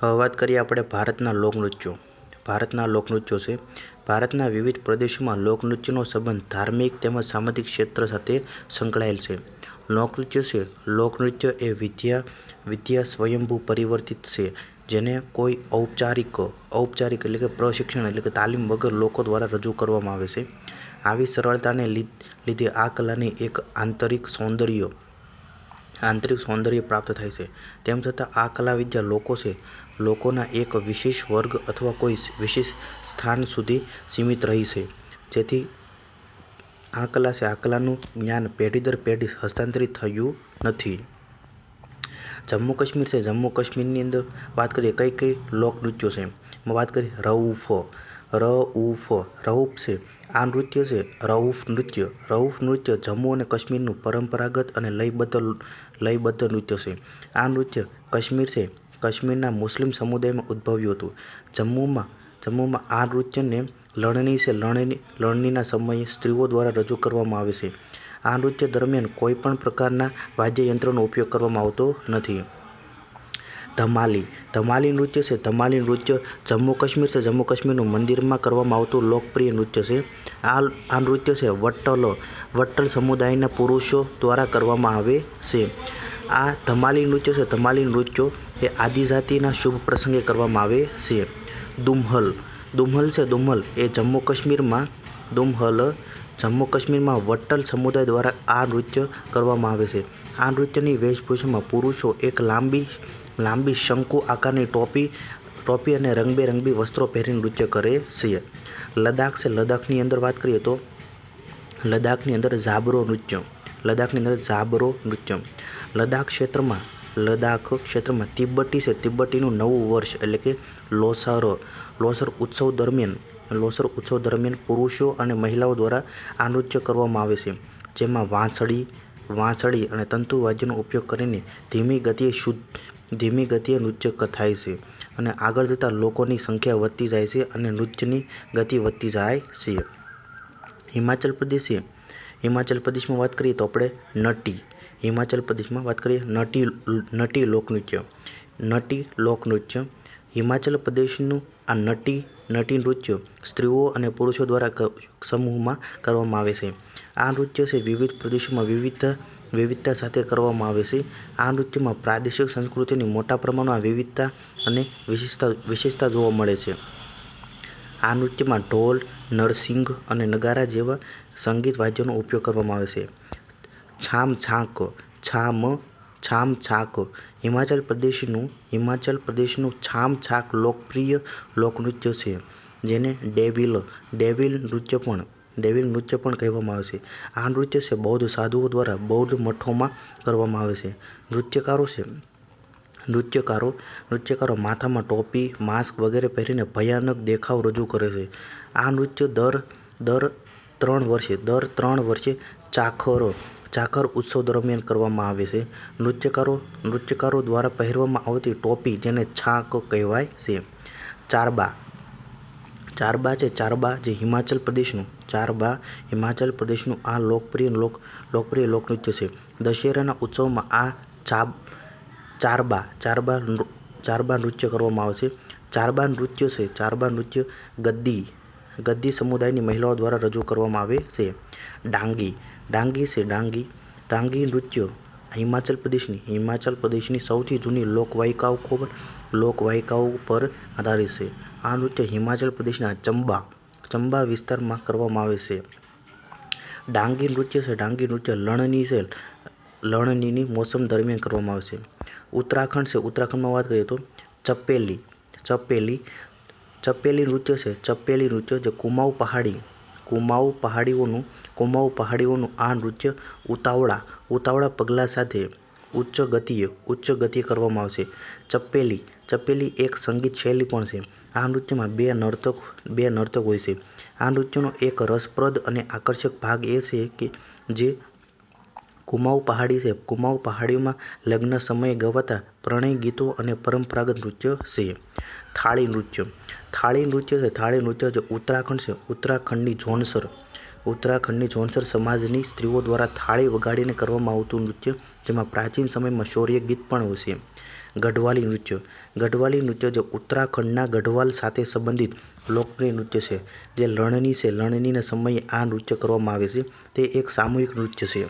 હવે વાત કરીએ આપણે ભારતના લોકનૃત્યો. ભારતના લોકનૃત્યો છે. ભારતના વિવિધ પ્રદેશોમાં લોકનૃત્યનો સંબંધ ધાર્મિક તેમજ સામાજિક ક્ષેત્ર સાથે સંકળાયેલ છે. લોકનૃત્ય છે. લોકનૃત્ય એ વિદ્યા વિદ્યા સ્વયંભૂ પરિવર્તિત છે, જેને કોઈ ઔપચારિક ઔપચારિક એટલે કે પ્રશિક્ષણ એટલે કે તાલીમ વગર લોકો દ્વારા રજૂ કરવામાં આવે છે. આવી સરળતાને લીધે આ કલાની એક આંતરિક સૌંદર્ય આંતરિક સૌંદર્ય પ્રાપ્ત થાય છે. તેમ છતાં આ કલાવિદ્યા લોકો છે, લોકોના એક વિશેષ વર્ગ અથવા કોઈ વિશેષ સ્થાન સુધી સીમિત રહી છે. જેથી આ કલા છે, આ કલાનું જ્ઞાન પેઢી દર પેઢી હસ્તાંતરિત થયું નથી. જમ્મુ કાશ્મીર છે, જમ્મુ કાશ્મીરની અંદર વાત કરીએ કઈ કઈ લોકનૃત્યો છે? એમાં વાત કરીએ રઉફ રઉફ રઉફ છે. આ નૃત્ય છે રઉફ નૃત્ય. રઉફ નૃત્ય જમ્મુ અને કાશ્મીરનું પરંપરાગત અને લયબદ્ધ લયબદ્ધ નૃત્ય છે. આ નૃત્ય કાશ્મીર છે. કાશ્મીરના મુસ્લિમ સમુદાયમાં ઉદ્ભવ્યું હતું. જમ્મુમાં જમ્મુમાં આ નૃત્યને લણણી છે. લણણી, લણણીના સમયે સ્ત્રીઓ દ્વારા રજૂ કરવામાં આવે છે. આ નૃત્ય દરમિયાન કોઈપણ પ્રકારના વાદ્યયંત્રનો ઉપયોગ કરવામાં આવતો નથી. ધમાલી. ધમાલી નૃત્ય છે. ધમાલી નૃત્ય જમ્મુ કાશ્મીર છે. જમ્મુ કાશ્મીરનું મંદિરમાં કરવામાં આવતું લોકપ્રિય નૃત્ય છે. આ આ નૃત્ય છે વટ્ટલ. વટ્ટલ સમુદાયના પુરુષો દ્વારા કરવામાં આવે છે. આ ધમાલી નૃત્ય છે. ધમાલી નૃત્યો એ આદિજાતિના શુભ પ્રસંગે કરવામાં આવે છે. દુમહલ. દુમહલ છે. દુમહલ એ જમ્મુ કાશ્મીરમાં દુમહલ, જમ્મુ કાશ્મીરમાં વટ્ટલ સમુદાય દ્વારા આ નૃત્ય કરવામાં આવે છે. આ નૃત્યની વેશભૂષામાં પુરુષો એક લાંબી લાંબી શંકુ આકારની ટોપી ટોપી અને રંગબેરંગી વસ્ત્રો પહેરીને નૃત્ય કરે છે. લદ્દાખ છે લદ્દાખની અંદર વાત કરીએ તો લદ્દાખની અંદર ઝાબરો નૃત્ય, લદ્દાખની અંદર ઝાબરો નૃત્ય. લદ્દાખ ક્ષેત્રમાં લદ્દાખ ક્ષેત્રમાં તિબ્બતી છે. તિબ્બતીનું નવું વર્ષ એટલે કે લોસર લોસર ઉત્સવ દરમિયાન, લોસર ઉત્સવ દરમિયાન પુરુષો અને મહિલાઓ દ્વારા આ નૃત્ય કરવામાં આવે છે. જેમાં વાંસળી વાંસળી અને તંતુવાદ્યનો ઉપયોગ કરીને ધીમી ગતિએ શુદ્ધ ધીમી ગતિએ નૃત્ય થાય છે અને આગળ જતાં લોકોની સંખ્યા વધતી જાય છે અને નૃત્યની ગતિ વધતી જાય છે. હિમાચલ પ્રદેશ, હિમાચલ પ્રદેશમાં વાત કરીએ તો આપણે નટી, હિમાચલ પ્રદેશમાં વાત કરીએ નટી નટી લોકનૃત્ય નટી લોકનૃત્ય. હિમાચલ પ્રદેશનું આ નટી નટી નૃત્ય સ્ત્રીઓ અને પુરુષો દ્વારા સમૂહમાં કરવામાં આવે છે. આ નૃત્ય છે વિવિધ પ્રદેશોમાં વિવિધ વિવિધતા સાથે કરવામાં આવે છે. આ નૃત્યમાં પ્રાદેશિક સંસ્કૃતિની મોટા પ્રમાણમાં વિવિધતા અને વિશેષતા વિશેષતા જોવા મળે છે. આ નૃત્યમાં ઢોલ નરસિંગ અને નગારા જેવા સંગીત વાદ્યોનો ઉપયોગ કરવામાં આવે છે. છામ છાંક, છામ છામ છાક, હિમાચલ પ્રદેશનું હિમાચલ પ્રદેશનું છામ છાક લોકપ્રિય લોકનૃત્ય છે. જેને ડેવિલ ડેવિલ નૃત્ય પણ ડેવિલ નૃત્ય પણ કહેવામાં આવે છે. આ નૃત્ય છે બૌદ્ધ સાધુઓ દ્વારા બૌદ્ધ મઠોમાં કરવામાં આવે છે. નૃત્યકારો છે. નૃત્યકારો નૃત્યકારો માથામાં ટોપી, માસ્ક વગેરે પહેરીને ભયાનક દેખાવ રજૂ કરે છે. આ નૃત્ય દર દર ત્રણ વર્ષે, દર ત્રણ વર્ષે ચાખરો, ચાખર ઉત્સવ દરમિયાન કરવામાં આવે છે. નૃત્યકારો નૃત્યકારો દ્વારા પહેરવામાં આવતી ટોપી જેને છાંક કહેવાય છે. ચારબા ચારબા છે, ચારબા જે હિમાચલ પ્રદેશનું, ચારબા હિમાચલ પ્રદેશનું આ લોકપ્રિય લોક, લોકપ્રિય લોકનૃત્ય છે. દશેરાના ઉત્સવમાં આ ચાબ, ચારબા ચારબા ચારબા નૃત્ય કરવામાં આવે છે. ચારબા નૃત્ય છે, ચારબા નૃત્ય ગદ્દી ગદ્દી સમુદાયની મહિલાઓ દ્વારા રજૂ કરવામાં આવે છે. ડાંગી ડાંગી છે, ડાંગી ડાંગી નૃત્ય હિમાચલ પ્રદેશની હિમાચલ પ્રદેશની સૌથી જૂની લોકવાયકાઓ ખૂબ લોકવાયકાઓ પર આધારિત છે. આ નૃત્ય હિમાચલ પ્રદેશના ચંબા ચંબા વિસ્તારમાં કરવામાં આવે છે. ડાંગી નૃત્ય છે. ડાંગી નૃત્ય લણણી છે. લણણીની મોસમ દરમિયાન કરવામાં આવે છે. ઉત્તરાખંડ છે. ઉત્તરાખંડમાં વાત કરીએ તો ચપેલી ચપેલી ચપેલી નૃત્ય છે. ચપેલી નૃત્ય જે કુમાઉ પહાડી, કુમાઉ પહાડીઓનું કુમાઉ પહાડીઓનું આ નૃત્ય ઉતાવળા ઉતાવળા પગલાં સાથે ઉચ્ચ ગતિએ ઉચ્ચ ગતિએ કરવામાં આવશે. ચપેલી ચપેલી એક સંગીત શૈલી પણ છે. આ નૃત્યમાં બે નર્તક બે નર્તક હોય છે. આ નૃત્યનો એક રસપ્રદ અને આકર્ષક ભાગ એ છે કે જે કુમાઉ પહાડી છે. કુમાઉ પહાડીઓમાં લગ્ન સમયે ગવાતા પ્રણય ગીતો અને પરંપરાગત નૃત્ય છે. થાળી નૃત્ય. થાળી નૃત્ય છે. થાળી નૃત્ય જે ઉત્તરાખંડ છે. ઉત્તરાખંડની જોનસર ઉત્તરાખંડની જોનસર સમાજની સ્ત્રીઓ દ્વારા થાળી વગાડીને કરવામાં આવતું નૃત્ય, જેમાં પ્રાચીન સમયમાં શૌર્ય ગીત પણ હોય છે ગઢવાલી નૃત્ય. ગઢવાલી નૃત્ય જે ઉત્તરાખંડના ગઢવાલ સાથે સંબંધિત લોકપ્રિય નૃત્ય છે, જે લણણી છે. લણણીના સમયે આ નૃત્ય કરવામાં આવે છે. તે એક સામૂહિક નૃત્ય છે.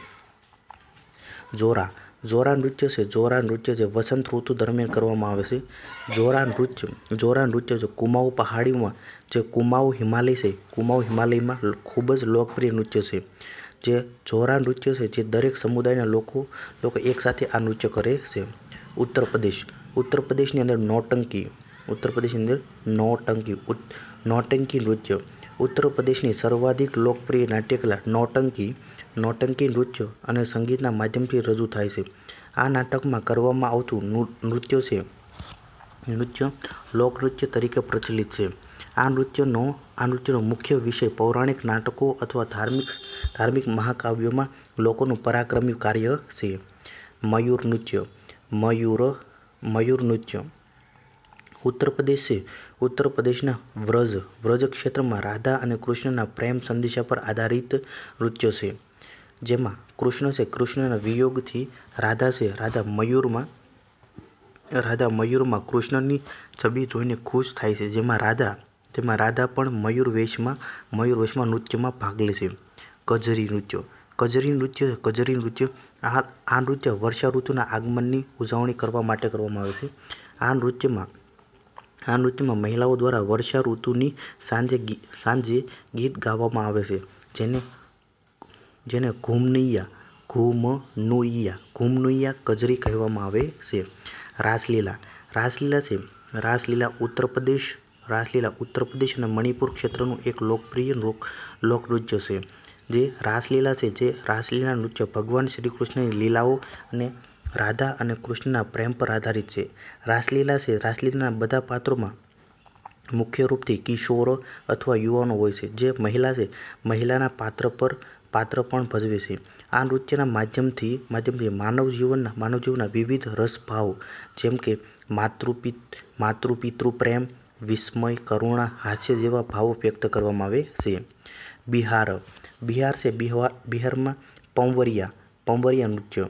જોરા. જોરા નૃત્ય છે. જોરા નૃત્ય જે વસંત ઋતુ દરમિયાન કરવામાં આવે છે. જોરા નૃત્ય જોરા નૃત્ય જે કુમાઉ પહાડીમાં જે કુમાઉ હિમાલય છે. કુમાઉ હિમાલયમાં ખૂબ જ લોકપ્રિય નૃત્ય છે. જે જોરા નૃત્ય છે જે દરેક સમુદાયના લોકો લોકો એકસાથે આ નૃત્ય કરે છે. ઉત્તર પ્રદેશ, ઉત્તર પ્રદેશની અંદર નૌટંકી, ઉત્તર પ્રદેશની અંદર નૌટંકી નૌટંકી નૃત્ય. ઉત્તર પ્રદેશની સર્વાધિક લોકપ્રિય નાટ્યકલા નૌટંકી નૌટંકી નૃત્ય અને સંગીતના માધ્યમથી રજૂ થાય છે. આ નાટકમાં કરવામાં આવતું નૃત્ય છે. નૃત્ય લોકનૃત્ય તરીકે પ્રચલિત છે. આ નૃત્યનો આ નૃત્યનો મુખ્ય વિષય પૌરાણિક નાટકો અથવા ધાર્મિક ધાર્મિક મહાકાવ્યોમાં લોકોનું પરાક્રમી કાર્ય છે. મયુર નૃત્ય, મયુર મયુર નૃત્ય. ઉત્તર પ્રદેશ ઉત્તર પ્રદેશના વ્રજ વ્રજ ક્ષેત્રમાં રાધા અને કૃષ્ણના પ્રેમ સંદેશા પર આધારિત નૃત્ય છે. જેમાં કૃષ્ણ છે, કૃષ્ણના વિયોગથી રાધા છે, રાધા મયુરમાં રાધા મયુરમાં કૃષ્ણની છબી જોઈને ખુશ થાય છે. જેમાં રાધા તેમાં રાધા પણ મયુર વેશમાં મયુર વેશમાં નૃત્યમાં ભાગ લે છે. કજરી નૃત્ય. કજરી નૃત્ય કજરી નૃત્ય. આ આ નૃત્ય વર્ષા ઋતુના આગમનની ઉજવણી કરવા માટે કરવામાં આવે છે. આ નૃત્યમાં આ નૃત્યમાં મહિલાઓ દ્વારા વર્ષા ઋતુની સાંજે સાંજે ગીત ગાવામાં આવે છે. જેને જેને ઘૂમનૈયા ઘૂમનુઈયા ઘૂમનુઈયા કજરી કહેવામાં આવે છે. રાસલીલા રાસલીલા છે. રાસલીલા ઉત્તર પ્રદેશ, રાસલીલા ઉત્તર પ્રદેશ અને મણિપુર ક્ષેત્રનું એક લોકપ્રિય લોકનૃત્ય છે. જે રાસલીલા છે, જે રાસલીલા નૃત્ય ભગવાન શ્રી કૃષ્ણની લીલાઓ અને રાધા અને કૃષ્ણના પ્રેમ પર આધારિત છે. રાસલીલા છે. રાસલીલાના બધા પાત્રોમાં મુખ્ય રૂપથી કિશોરો અથવા યુવાનો હોય છે. જે મહિલા છે. મહિલાના પાત્ર પર પાત્ર પણ ભજવે છે. આ નૃત્યના માધ્યમથી માધ્યમથી માનવ જીવનના માનવ જીવનના વિવિધ રસભાવો જેમ કે માતૃપિત, માતૃપિતૃ પ્રેમ, વિસ્મય, કરુણા, હાસ્ય જેવા ભાવો વ્યક્ત કરવામાં આવે છે. બિહાર. બિહાર છે. બિહાર બિહારમાં પંવરિયા પંવરિયા નૃત્ય.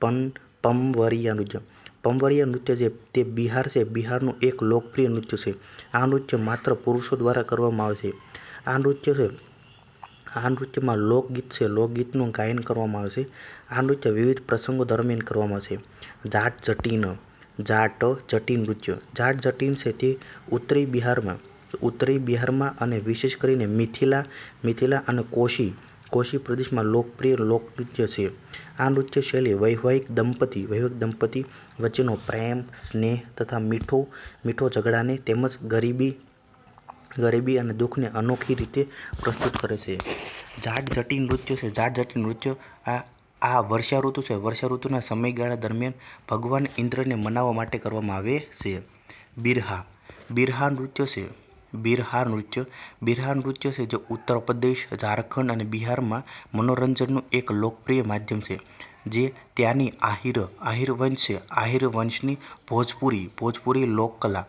પન પમવરિયા નૃત્ય. પંવરિયા નૃત્ય જે તે બિહાર છે, બિહારનું એક લોકપ્રિય નૃત્ય છે. આ નૃત્ય માત્ર પુરુષો દ્વારા કરવામાં આવે છે. આ નૃત્ય છે, આ નૃત્યમાં લોકગીત છે. લોકગીતનું ગાયન કરવામાં આવે છે. આ નૃત્ય વિવિધ પ્રસંગો દરમિયાન કરવામાં આવે છે. જાટ જટીન જાટ જટીન નૃત્ય. જાટ જટીન છે તે ઉત્તરી બિહારમાં ઉત્તરી બિહારમાં અને વિશેષ કરીને મિથિલા મિથિલા અને કોશી કોશી પ્રદેશમાં લોકપ્રિય લોકનૃત્ય છે. આ નૃત્ય શૈલી વૈવાહિક દંપતી વૈવાહિક દંપતી વચ્ચેનો પ્રેમ, સ્નેહ તથા મીઠો મીઠો ઝઘડાને તેમજ ગરીબી ગરીબી અને દુઃખને અનોખી રીતે પ્રસ્તુત કરે છે. જાટ જટી નૃત્ય છે. જાટ જટિન નૃત્ય આ આ વર્ષા ઋતુ છે. વર્ષા ઋતુના સમયગાળા દરમિયાન ભગવાન ઇન્દ્રને મનાવવા માટે કરવામાં આવે છે. બિરહા બિરહા નૃત્ય છે. બિરહા નૃત્ય. બિરહાર નૃત્ય છે જે ઉત્તર પ્રદેશ, ઝારખંડ અને બિહારમાં મનોરંજનનું એક લોકપ્રિય માધ્યમ છે, જે ત્યાંની આહિર આહિર વંશ છે. આહિર વંશની ભોજપુરી ભોજપુરી લોકકલા.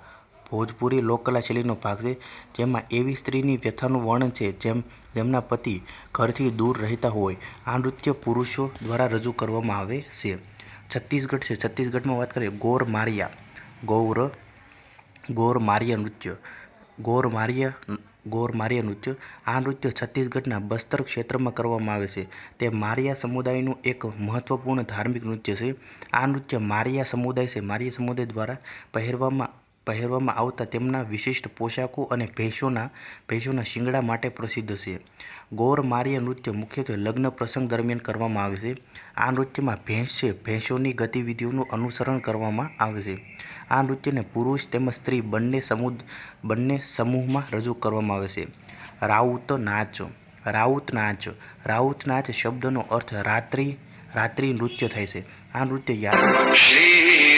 ભોજપુરી લોકકલા શૈલીનો ભાગ છે, જેમાં એવી સ્ત્રીની વ્યથાનું વર્ણન છે જેમ જેમના પતિ ઘરથી દૂર રહેતા હોય. આ નૃત્ય પુરુષો દ્વારા રજૂ કરવામાં આવે છે. છત્તીસગઢ છે. છત્તીસગઢમાં વાત કરીએ ગોર મારિયા ગૌર ગોર મારિયા નૃત્ય. ગોર મારિયા ગોર મારિયા નૃત્ય. આ નૃત્ય છત્તીસગઢના બસ્તર ક્ષેત્રમાં કરવામાં આવે છે. તે મારિયા સમુદાયનું એક મહત્વપૂર્ણ ધાર્મિક નૃત્ય છે. આ નૃત્ય મારિયા સમુદાય છે. મારિયા સમુદાય દ્વારા પહેરવામાં પહેરવામાં આવતા તેમના વિશિષ્ટ પોશાકો અને ભેંસોના ભેંસોના શિંગડા માટે પ્રસિદ્ધ છે. ગોર મારિયા નૃત્ય મુખ્યત્વે લગ્ન પ્રસંગ દરમિયાન કરવામાં આવે છે. આ નૃત્યમાં ભેંસ છે, ભેંસોની ગતિવિધિઓનું અનુસરણ કરવામાં આવે છે. આ નૃત્યને પુરુષ તેમજ સ્ત્રી બંને સમુદ, બંને સમૂહમાં રજૂ કરવામાં આવે છે. રાઉત નાચ રાઉત નાચ રાઉત નાચ શબ્દનો અર્થ રાત્રિ રાત્રિ નૃત્ય થાય છે. આ નૃત્ય યા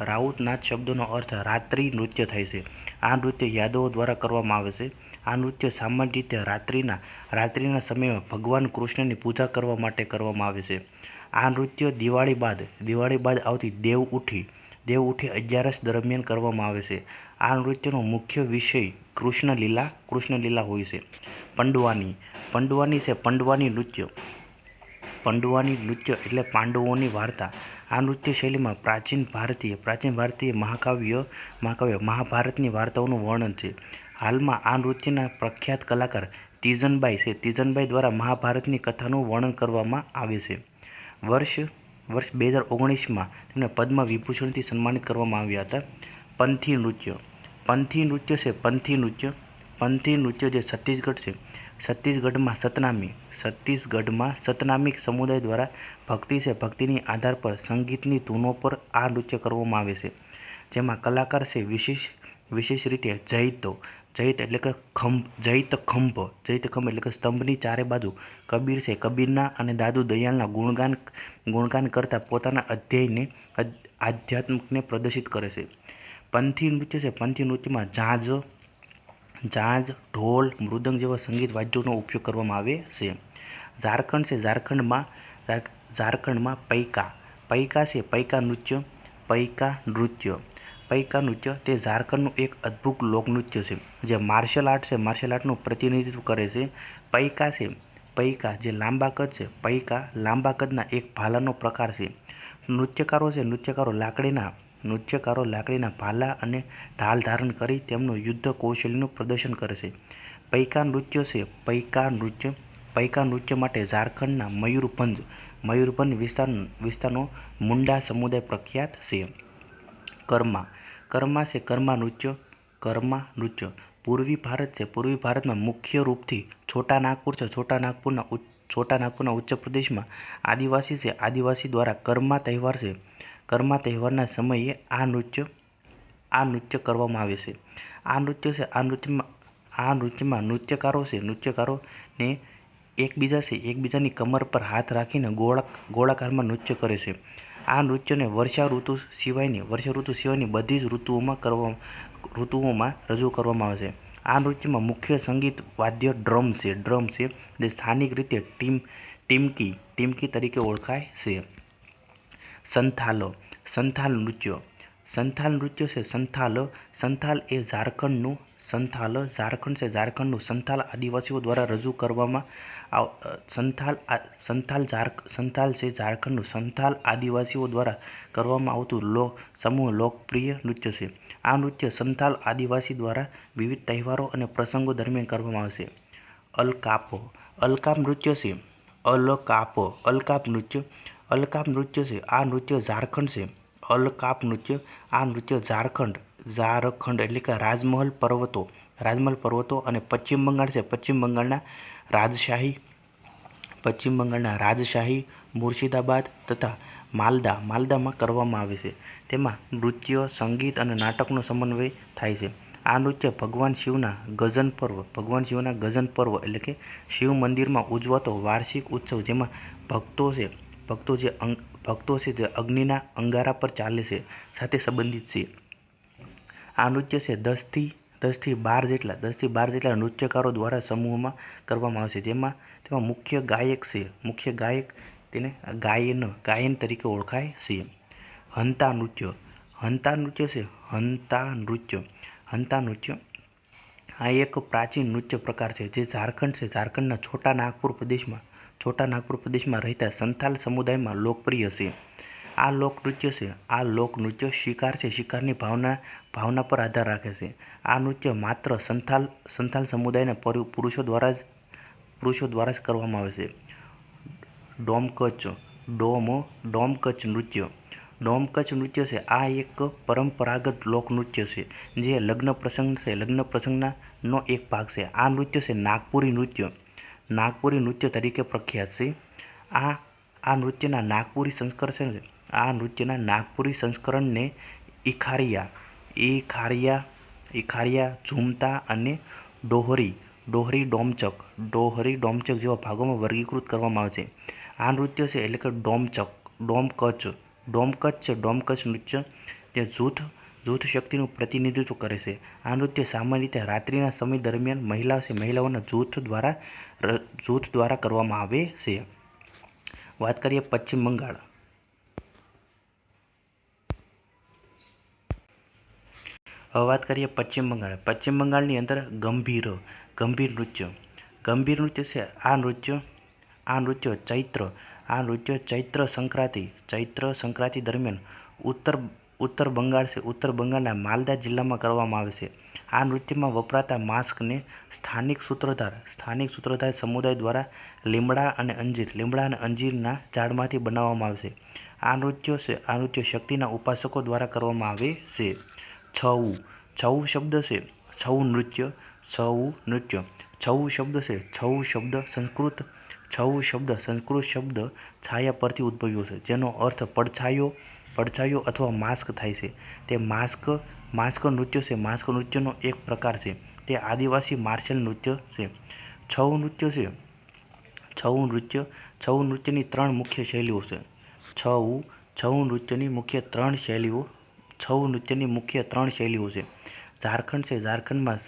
રાઉત નાચ શબ્દનો અર્થ રાત્રિ નૃત્ય થાય છે. આ નૃત્ય યાદવો દ્વારા કરવામાં આવે છે. આ નૃત્ય સામાન્ય રીતે રાત્રિના રાત્રિના સમયમાં ભગવાન કૃષ્ણની પૂજા કરવા માટે કરવામાં આવે છે. આ નૃત્ય દિવાળી બાદ દિવાળી બાદ આવતી દેવ ઉઠી દેવ ઉઠી અગિયારસ દરમિયાન કરવામાં આવે છે. આ નૃત્યનો મુખ્ય વિષય કૃષ્ણ લીલા કૃષ્ણ લીલા હોય છે. પંડવાની પંડવાની છે પંડવાની નૃત્ય. પંડવાની નૃત્ય એટલે પાંડવોની વાર્તા. આ નૃત્ય શૈલીમાં પ્રાચીન ભારતીય પ્રાચીન ભારતીય મહાકાવ્ય મહાકાવ્ય, મહાભારતની વાર્તાઓનું વર્ણન છે. હાલમાં આ નૃત્યના પ્રખ્યાત કલાકાર તીજનબાઈ છે. તીજનબાઈ દ્વારા મહાભારતની કથાનું વર્ણન કરવામાં આવે છે. વર્ષ વર્ષ બે હજાર ઓગણીસમાં તેમને પદ્મ વિભૂષણથી સન્માનિત કરવામાં આવ્યા હતા. પંથી નૃત્ય. પંથી નૃત્ય છે, પંથી નૃત્ય. પંથી નૃત્ય જે છત્તીસગઢ છે. છત્તીસગઢમાં સતનામી છત્તીસગઢમાં સતનામી સમુદાય દ્વારા ભક્તિ છે. ભક્તિની આધાર પર સંગીતની ધૂનો પર આ નૃત્ય કરવામાં આવે છે. જેમાં કલાકાર છે. વિશેષ વિશેષ રીતે જૈતો, જૈત એટલે કે ખંભ, જૈત ખંભ જૈત ખંભ એટલે કે સ્તંભની ચારે બાજુ કબીર છે. કબીરના અને દાદુ દયાળના ગુણગાન ગુણગાન કરતાં પોતાના અધ્યાયને આધ્યાત્મિકને પ્રદર્શિત કરે છે. પંથી નૃત્ય છે. પંથી નૃત્યમાં ઝાંઝ ઝાંઝ ઢોલ, મૃદંગ જેવા સંગીત વાદ્યોનો ઉપયોગ કરવામાં આવે છે. ઝારખંડ છે ઝારખંડમાં ઝારખંડમાં પૈકા. પૈકા છે પૈકા નૃત્ય પૈકા નૃત્ય. પૈકા નૃત્ય તે ઝારખંડનું એક અદ્ભુત લોકનૃત્ય છે, જે માર્શલ આર્ટ છે, માર્શલ આર્ટનું પ્રતિનિધિત્વ કરે છે. પૈકા છે પૈકા, જે લાંબા કદ છે, પૈકા લાંબા કદના એક ભાલાનો પ્રકાર છે. નૃત્યકારો છે, નૃત્યકારો લાકડીના નૃત્યકારો લાકડીના ભાલા અને ઢાલ ધારણ કરી તેમનું યુદ્ધ કૌશલ્યનું પ્રદર્શન કરે છે. પૈકા નૃત્ય છે. પૈકા નૃત્ય પૈકા નૃત્ય માટે ઝારખંડના મયુરભંજ મયુરભંજ વિસ્તાર, વિસ્તારનો મુંડા સમુદાય પ્રખ્યાત છે. કર્મા કર્મા છે કર્મા નૃત્ય કર્મા નૃત્ય. પૂર્વી ભારત છે. પૂર્વી ભારતમાં મુખ્ય રૂપથી છોટા નાગપુર છે. છોટા નાગપુરના છોટા નાગપુરના ઉચ્ચ પ્રદેશમાં આદિવાસી છે. આદિવાસી દ્વારા કર્મા તહેવાર છે. કર્મા તહેવારના સમયે આ નૃત્ય આ નૃત્ય કરવામાં આવે છે. આ નૃત્ય છે, આ નૃત્યમાં આ નૃત્યમાં નૃત્યકારો છે. નૃત્યકારોને એકબીજા છે, એકબીજાની કમર પર હાથ રાખીને ગોળા, ગોળાકારમાં નૃત્ય કરે છે. આ નૃત્યને વર્ષા ઋતુ સિવાયની, વર્ષા ઋતુ સિવાયની બધી જ ઋતુઓમાં કરવા ઋતુઓમાં રજૂ કરવામાં આવે છે. આ નૃત્યમાં મુખ્ય સંગીત, વાદ્ય, ડ્રમ છે. ડ્રમ છે, જે સ્થાનિક રીતે ટીમ, ટીમકી ટીમકી તરીકે ઓળખાય છે. સંથાલો. સંથાલ નૃત્ય. સંથાલ નૃત્યો છે સંથાલ. સંથાલ એ ઝારખંડનું સંથાલ. ઝારખંડ છે ઝારખંડનું સંથાલ આદિવાસીઓ દ્વારા રજૂ કરવામાં આવ સંથાલ સંથાલ ઝાર, સંથાલ છે ઝારખંડનું સંથાલ આદિવાસીઓ દ્વારા કરવામાં આવતું લો, સમૂહ લોકપ્રિય નૃત્ય છે. આ નૃત્ય સંથાલ આદિવાસી દ્વારા વિવિધ તહેવારો અને પ્રસંગો દરમિયાન કરવામાં આવશે. અલકાપો. અલકાપ નૃત્ય છે. અલકાપો. અલકાપ નૃત્ય. અલકાપ નૃત્ય છે, આ નૃત્ય ઝારખંડ છે. અલકાપ નૃત્ય, આ નૃત્ય ઝારખંડ. ઝારખંડ એટલે કે રાજમહલ પર્વતો. રાજમહલ પર્વતો અને પશ્ચિમ બંગાળ છે. પશ્ચિમ બંગાળના રાજશાહી, પશ્ચિમ બંગાળના રાજશાહી, મુર્શિદાબાદ તથા માલદા. માલદામાં કરવામાં આવે છે. તેમાં નૃત્ય, સંગીત અને નાટકનો સમન્વય થાય છે. આ નૃત્ય ભગવાન શિવના ગઝન પર્વ, ભગવાન શિવના ગઝન પર્વ એટલે કે શિવ મંદિરમાં ઉજવાતો વાર્ષિક ઉત્સવ જેમાં ભક્તો છે. ભક્તો જે અંગ, ભક્તો છે જે અગ્નિના અંગારા પર ચાલે છે, સાથે સંબંધિત છે. આ નૃત્ય છે દસથી દસથી બાર જેટલા, દસથી બાર જેટલા નૃત્યકારો દ્વારા સમૂહમાં કરવામાં આવશે જેમાં તેમાં મુખ્ય ગાયક છે. મુખ્ય ગાયક તેને ગાયન ગાયન તરીકે ઓળખાય છે. હંતા નૃત્ય. હંતા નૃત્ય છે હંતા નૃત્ય. હંતા નૃત્ય આ એક પ્રાચીન નૃત્ય પ્રકાર છે. જે ઝારખંડ છે. ઝારખંડના છોટા નાગપુર પ્રદેશમાં છોટા નાગપુર પ્રદેશમાં રહેતા સંથાલ સમુદાયમાં લોકપ્રિય છે. આ લોકનૃત્ય છે. આ લોકનૃત્ય શિકાર છે. શિકારની ભાવના ભાવના પર આધાર રાખે છે. આ નૃત્ય માત્ર સંથાલ સંથાલ સમુદાયના પરુ- પુરુષો દ્વારા જ, પુરુષો દ્વારા જ કરવામાં આવે છે. ડોમકચ ડોમ ડોમકચ નૃત્ય. ડોમકચ નૃત્ય છે. આ એક પરંપરાગત લોકનૃત્ય છે, જે લગ્ન પ્રસંગ છે. લગ્ન પ્રસંગના નો એક ભાગ છે. આ નૃત્ય છે નાગપુરી નૃત્ય. નાગપુરી નૃત્ય તરીકે પ્રખ્યાત છે. આ આ નૃત્યના નાગપુરી સંસ્કરણ છે આ નૃત્યના નાગપુરી સંસ્કરણને ઇખારિયા ઇખારિયા ઇખારિયા, ઝુમતા અને ડોહરી ડોહરી ડોમચક ડોહરી ડોમચક જેવા ભાગોમાં વર્ગીકૃત કરવામાં આવે છે. આ નૃત્ય છે એટલે કે ડોમચક, ડોમકચ. ડોમકચ છે, ડોમકચ નૃત્ય જે જૂથ જૂથ શક્તિનું પ્રતિનિધિત્વ કરે છે. આ નૃત્ય સામાન્ય રીતે રાત્રિના સમય દરમિયાન મહિલાઓ છે, મહિલાઓના જૂથ દ્વારા જૂથ દ્વારા કરવામાં આવે છે. વાત કરીએ પશ્ચિમ બંગાળ. હવે વાત કરીએ પશ્ચિમ બંગાળ. પશ્ચિમ બંગાળની અંદર ગંભીર ગંભીર નૃત્ય. ગંભીર નૃત્ય છે આ નૃત્ય આ નૃત્ય ચૈત્ર, આ નૃત્ય ચૈત્ર સંક્રાંતિ ચૈત્ર સંક્રાંતિ દરમિયાન ઉત્તર ઉત્તર બંગાળ છે. ઉત્તર બંગાળના માલદા જિલ્લામાં કરવામાં આવે છે. આ નૃત્યમાં વપરાતા માસ્કને સ્થાનિક સૂત્રધાર સ્થાનિક સૂત્રધાર સમુદાય દ્વારા લીમડા અને અંજીર, લીમડા અને અંજીરના ઝાડમાંથી બનાવવામાં આવશે આ નૃત્યો છે આ નૃત્ય શક્તિના ઉપાસકો દ્વારા કરવામાં આવે છે. છઉ છઉ શબ્દ છે. છઉ નૃત્ય છઉ નૃત્ય. છઉ શબ્દ છે. છઉ શબ્દ સંસ્કૃત, છઉ શબ્દ સંસ્કૃત શબ્દ છાયા પરથી ઉદ્ભવ્યો છે, જેનો અર્થ પડછાયો પડછાયો અથવા માસ્ક થાય છે. તે માસ્ક માસ્ક નૃત્ય છે. માસ્ક નૃત્યનો એક પ્રકાર છે. તે આદિવાસી માર્શલ નૃત્ય છે. છઉ નૃત્ય છે. છઉ નૃત્ય. છઉ નૃત્યની ત્રણ મુખ્ય શૈલીઓ છે. છઉ છઉ નૃત્યની મુખ્ય ત્રણ શૈલીઓ, છઉ નૃત્યની મુખ્ય ત્રણ શૈલીઓ છે. ઝારખંડ છે. ઝારખંડમાં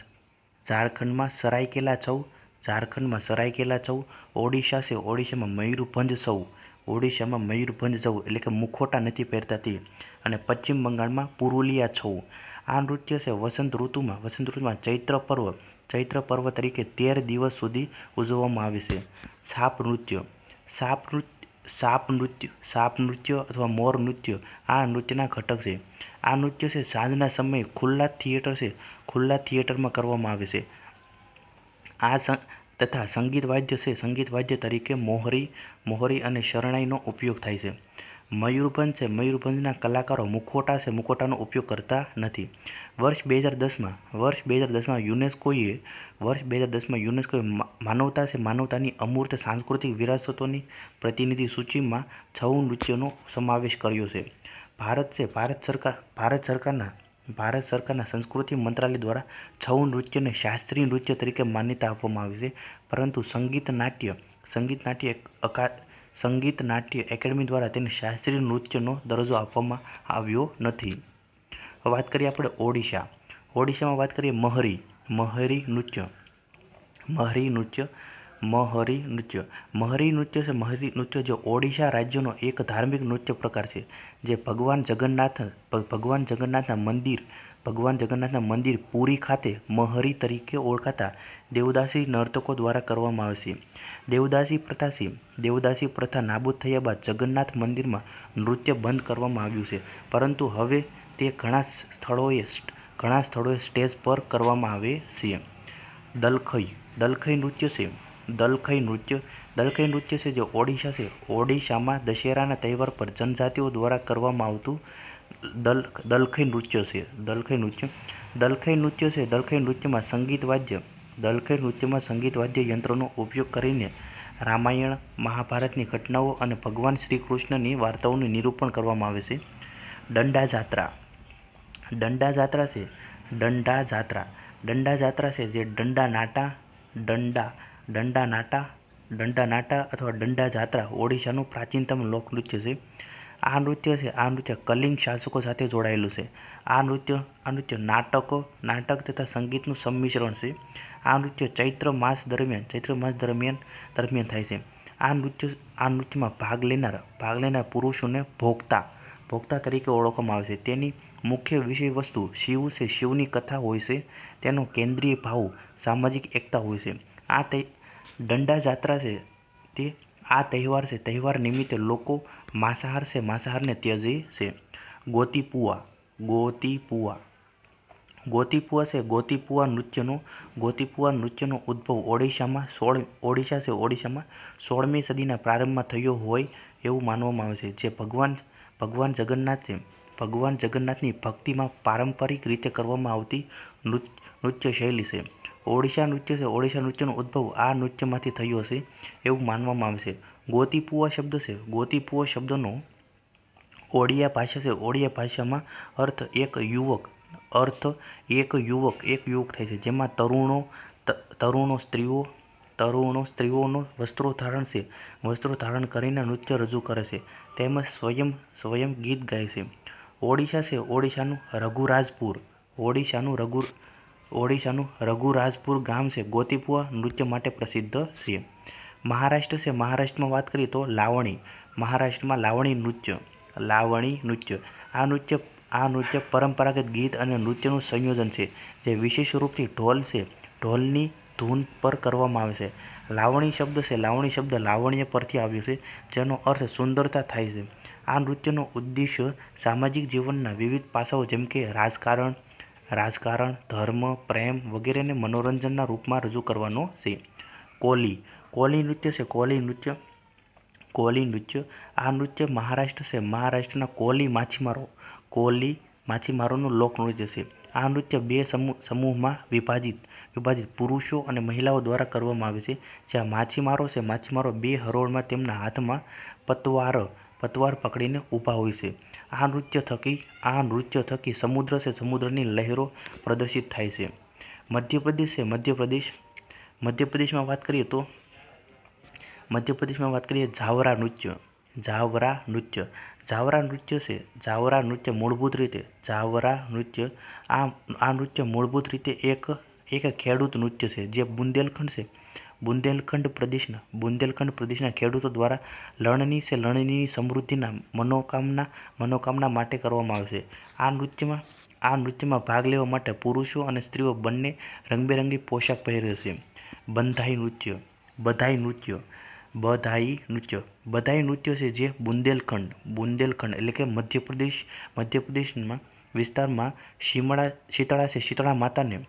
ઝારખંડમાં સરાયકેલા છઉ, ઝારખંડમાં સરાયકેલા છઉ, ઓડિશા છે. ઓડિશામાં મયુરભંજ છઉ, ઓડિશામાં મયુરભંજ છઉ એટલે કે મુખોટા નથી પહેરતા તે. અને પશ્ચિમ બંગાળમાં પુરુલિયા છઉ. આ નૃત્ય છે વસંત ઋતુમાં. વસંત ઋતુમાં ચૈત્ર પર્વ. ચૈત્ર પર્વ તરીકે તેર દિવસ સુધી ઉજવવામાં આવે છે. સાપ નૃત્ય. સાપ નૃત્ય સાપ નૃત્ય સાપ નૃત્ય અથવા મોર નૃત્ય આ નૃત્યના ઘટક છે. આ નૃત્ય છે સાંજના સમયે ખુલ્લા થિયેટર છે. ખુલ્લા થિયેટરમાં કરવામાં આવે છે. આ તથા સંગીત વાદ્ય છે. સંગીત વાદ્ય તરીકે મોહરી મોહરી અને શરણાઈનો ઉપયોગ થાય છે. મયુરભંજ છે. મયુરભંજના કલાકારો મુખોટા છે. મુખોટાનો ઉપયોગ કરતા નથી. વર્ષ બે હજાર દસમાં વર્ષ બે હજાર દસમાં યુનેસ્કોએ, વર્ષ બે હજાર દસમાં યુનેસ્કોએ માનવતા છે. માનવતાની અમૂર્ત સાંસ્કૃતિક વિરાસતોની પ્રતિનિધિ સૂચિમાં છઉ નૃત્યનો સમાવેશ કર્યો છે. ભારત છે. ભારત સરકાર, ભારત સરકારના ભારત સરકારના સંસ્કૃતિ મંત્રાલય દ્વારા છઉ નૃત્યને શાસ્ત્રીય નૃત્ય તરીકે માન્યતા આપવામાં આવી છે. પરંતુ સંગીત નાટ્ય સંગીત નાટ્ય એક અકા સંગીત, નાટ્ય એકેડમી દ્વારા તેને શાસ્ત્રીય નૃત્યનો દરજ્જો આપવામાં આવ્યો નથી. વાત કરીએ આપણે ઓડિશા. ઓડિશામાં વાત કરીએ મહરી. મહરી નૃત્ય. મહરી નૃત્ય. મહરી નૃત્ય. મહરી નૃત્ય છે, મહરી નૃત્ય જે ઓડિશા રાજ્યનો એક ધાર્મિક નૃત્ય પ્રકાર છે, જે ભગવાન જગન્નાથ, ભગવાન જગન્નાથના મંદિર ભગવાન જગન્નાથના મંદિર પુરી ખાતે મહરી તરીકે ઓળખાતા દેવદાસી નર્તકો દ્વારા કરવામાં આવે છે. દેવદાસી પ્રથા દેવદાસી પ્રથા નાબૂદ થયા બાદ જગન્નાથ મંદિરમાં નૃત્ય બંધ કરવામાં આવ્યું છે. પરંતુ હવે તે ઘણા સ્થળોએ ઘણા સ્થળોએ સ્ટેજ પર કરવામાં આવે છે. દલખઈ દલખઈ નૃત્ય છે. દલખઈ નૃત્ય દલખઈ નૃત્ય છે જે ઓડિશા છે. ઓડિશામાં દશેરાના તહેવાર પર જનજાતિઓ દ્વારા કરવામાં આવતું દલ, દલખઈ નૃત્ય છે, દલખઈ નૃત્ય. દલખઈ નૃત્ય છે, દલખઈ નૃત્યમાં સંગીત વાદ્ય, દલખઈ નૃત્યમાં સંગીત વાદ્ય યંત્રોનો ઉપયોગ કરીને રામાયણ, મહાભારતની ઘટનાઓ અને ભગવાન શ્રી કૃષ્ણની વાર્તાઓનું નિરૂપણ કરવામાં આવે છે. દંડા જાત્રા દંડા જાત્રા છે દંડા જાત્રા દંડા જાત્રા છે જે દંડા નાટા, દંડા દંડા નાટા દંડા નાટા અથવા દંડા જાત્રા ઓડિશાનું પ્રાચીનતમ લોકનૃત્ય છે. આ નૃત્ય છે, આ નૃત્ય કલિંગ શાસકો સાથે જોડાયેલું છે. આ નૃત્ય આ નૃત્ય નાટકો, નાટક તથા સંગીતનું સંમિશ્રણ છે. આ નૃત્ય ચૈત્ર માસ દરમિયાન, ચૈત્ર માસ દરમિયાન દરમિયાન થાય છે. આ નૃત્ય, આ નૃત્યમાં ભાગ લેનાર ભાગ લેનાર પુરુષોને ભોગતા ભોગતા તરીકે ઓળખવામાં આવે છે. તેની મુખ્ય વિષય વસ્તુ શિવ છે. શિવની કથા હોય છે. તેનો કેન્દ્રીય ભાવ સામાજિક એકતા હોય છે. આ તે દંડા જાત્રા છે. તે, આ તહેવાર છે. તહેવાર નિમિત્તે લોકો માંસાહાર છે, માંસાહારને ત્યજી છે. ગોતીપુઆ ગોતીપુઆ. ગોતીપુઆ છે, ગોતીપુઆ નૃત્યનો ગોતીપુઆ નૃત્યનો ઉદ્ભવ ઓડિશામાં સોળ, ઓડિશા છે, ઓડિશામાં સોળમી સદીના પ્રારંભમાં થયો હોય એવું માનવામાં આવે છે. જે ભગવાન ભગવાન જગન્નાથ છે. ભગવાન જગન્નાથની ભક્તિમાં પારંપરિક રીતે કરવામાં આવતી નૃત્ય શૈલી છે. ઓડિશા નૃત્ય છે, ઓડિશા નૃત્યનો ઉદ્ભવ આ નૃત્યમાંથી થયો હશે એવું માનવામાં આવે છે. ગોતીપુઆ શબ્દ છે. ગોતીપુઆ શબ્દનો ઓડિયા ભાષા છે. ઓડિયા ભાષામાં અર્થ એક યુવક, અર્થ એક યુવક એક યુવક થાય છે. જેમાં તરુણો તરુણો સ્ત્રીઓ, તરુણો સ્ત્રીઓનો વસ્ત્રો ધારણ છે. વસ્ત્રો ધારણ કરીને નૃત્ય રજૂ કરે છે. તેમજ સ્વયં સ્વયં ગીત ગાય છે. ઓડિશા છે. ઓડિશાનું રઘુરાજપુર. ઓડિશાનું રઘુ, ઓડિશાનું રઘુરાજપુર ગામ છે. ગોતીપુઆ નૃત્ય માટે પ્રસિદ્ધ છે મહારાષ્ટ્ર છે, મહારાષ્ટ્રમાં વાત કરીએ તો લાવણી, મહારાષ્ટ્રમાં લાવણી નૃત્ય લાવણી નૃત્ય. આ નૃત્ય આ નૃત્ય પરંપરાગત ગીત અને નૃત્યનું સંયોજન છે, જે વિશેષ રૂપથી ઢોલ છે. ઢોલની ધૂન પર કરવામાં આવે છે. લાવણી શબ્દ છે, લાવણી શબ્દ લાવણ્ય પરથી આવ્યો છે, જેનો અર્થ સુંદરતા થાય છે. આ નૃત્યનો ઉદ્દેશ્ય સામાજિક જીવનના વિવિધ પાસાઓ જેમ કે રાજકારણ રાજકારણ, ધર્મ, પ્રેમ વગેરેને મનોરંજનના રૂપમાં રજૂ કરવાનો છે. કોલી કોલી નૃત્ય છે કોલી નૃત્ય કોલી નૃત્ય. આ નૃત્ય મહારાષ્ટ્ર છે. મહારાષ્ટ્રના કોલી માછીમારો, કોલી માછીમારોનું લોકનૃત્ય છે. આ નૃત્ય બે સમૂહ, સમૂહમાં વિભાજિત વિભાજિત પુરુષો અને મહિલાઓ દ્વારા કરવામાં આવે છે. જ્યાં માછીમારો છે. માછીમારો બે હરોળમાં તેમના હાથમાં પતવાર પતવાર પકડીને ઊભા હોય છે. આ નૃત્ય થકી, આ નૃત્ય થકી સમુદ્ર છે. સમુદ્રની લહેરો પ્રદર્શિત થાય છે. મધ્યપ્રદેશ છે. મધ્યપ્રદેશ, મધ્યપ્રદેશમાં વાત કરીએ તો મધ્યપ્રદેશમાં વાત કરીએ ઝાવરા નૃત્ય. ઝાવરા નૃત્ય. ઝાવરા નૃત્ય છે. ઝાવરા નૃત્ય મૂળભૂત રીતે. ઝાવરા નૃત્ય. આ આ નૃત્ય મૂળભૂત રીતે એક એક ખેડૂત નૃત્ય છે. જે બુંદેલખંડ છે. બુંદેલખંડ પ્રદેશના બુંદેલખંડ પ્રદેશના ખેડૂતો દ્વારા લણણી છે. લણણીની સમૃદ્ધિના મનોકામના મનોકામના માટે કરવામાં આવે છે. આ નૃત્યમાં આ નૃત્યમાં ભાગ લેવા માટે પુરુષો અને સ્ત્રીઓ બંને રંગબેરંગી પોશાક પહેરે છે. બંધાઈ નૃત્ય. બધાઈ નૃત્ય. બધાઈ નૃત્ય. બધાઈ નૃત્ય છે જે બુંદેલખંડ બુંદેલખંડ એટલે કે મધ્યપ્રદેશ, મધ્યપ્રદેશમાં વિસ્તારમાં શીમળા, શીતળા છે, શીતળા માતાને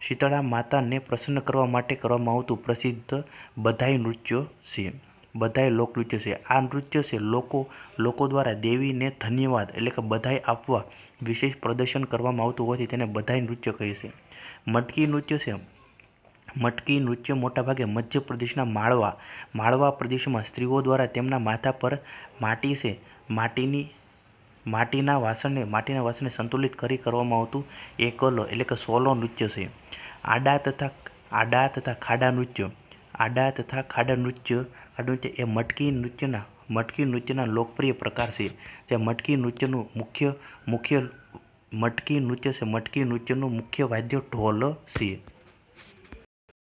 શીતળા માતાને પ્રસન્ન કરવા માટે કરવામાં આવતું પ્રસિદ્ધ બધાઈ નૃત્ય છે. બધાય લોકનૃત્ય છે. આ નૃત્ય છે લોકો લોકો દ્વારા દેવીને ધન્યવાદ એટલે કે બધાઈ આપવા વિશેષ પ્રદર્શન કરવામાં આવતું હોવાથી તેને બધાય નૃત્ય કહે છે. મટકી નૃત્ય છે. મટકી નૃત્ય મોટાભાગે મધ્યપ્રદેશના માળવા માળવા પ્રદેશમાં સ્ત્રીઓ દ્વારા તેમના માથા પર માટી છે. માટીની, માટીના વાસણને માટીના વાસણને સંતુલિત કરી કરવામાં આવતું એકલો એટલે કે સોલો નૃત્ય છે. આડા તથા આડા તથા ખાડા નૃત્ય. આડા તથા ખાડા નૃત્ય ખાડા નૃત્ય એ મટકી નૃત્યના મટકી નૃત્યના લોકપ્રિય પ્રકાર છે. જે મટકી નૃત્યનું મુખ્ય મુખ્ય, મટકી નૃત્ય છે. મટકી નૃત્યનું મુખ્ય વાદ્ય ઢોલ છે.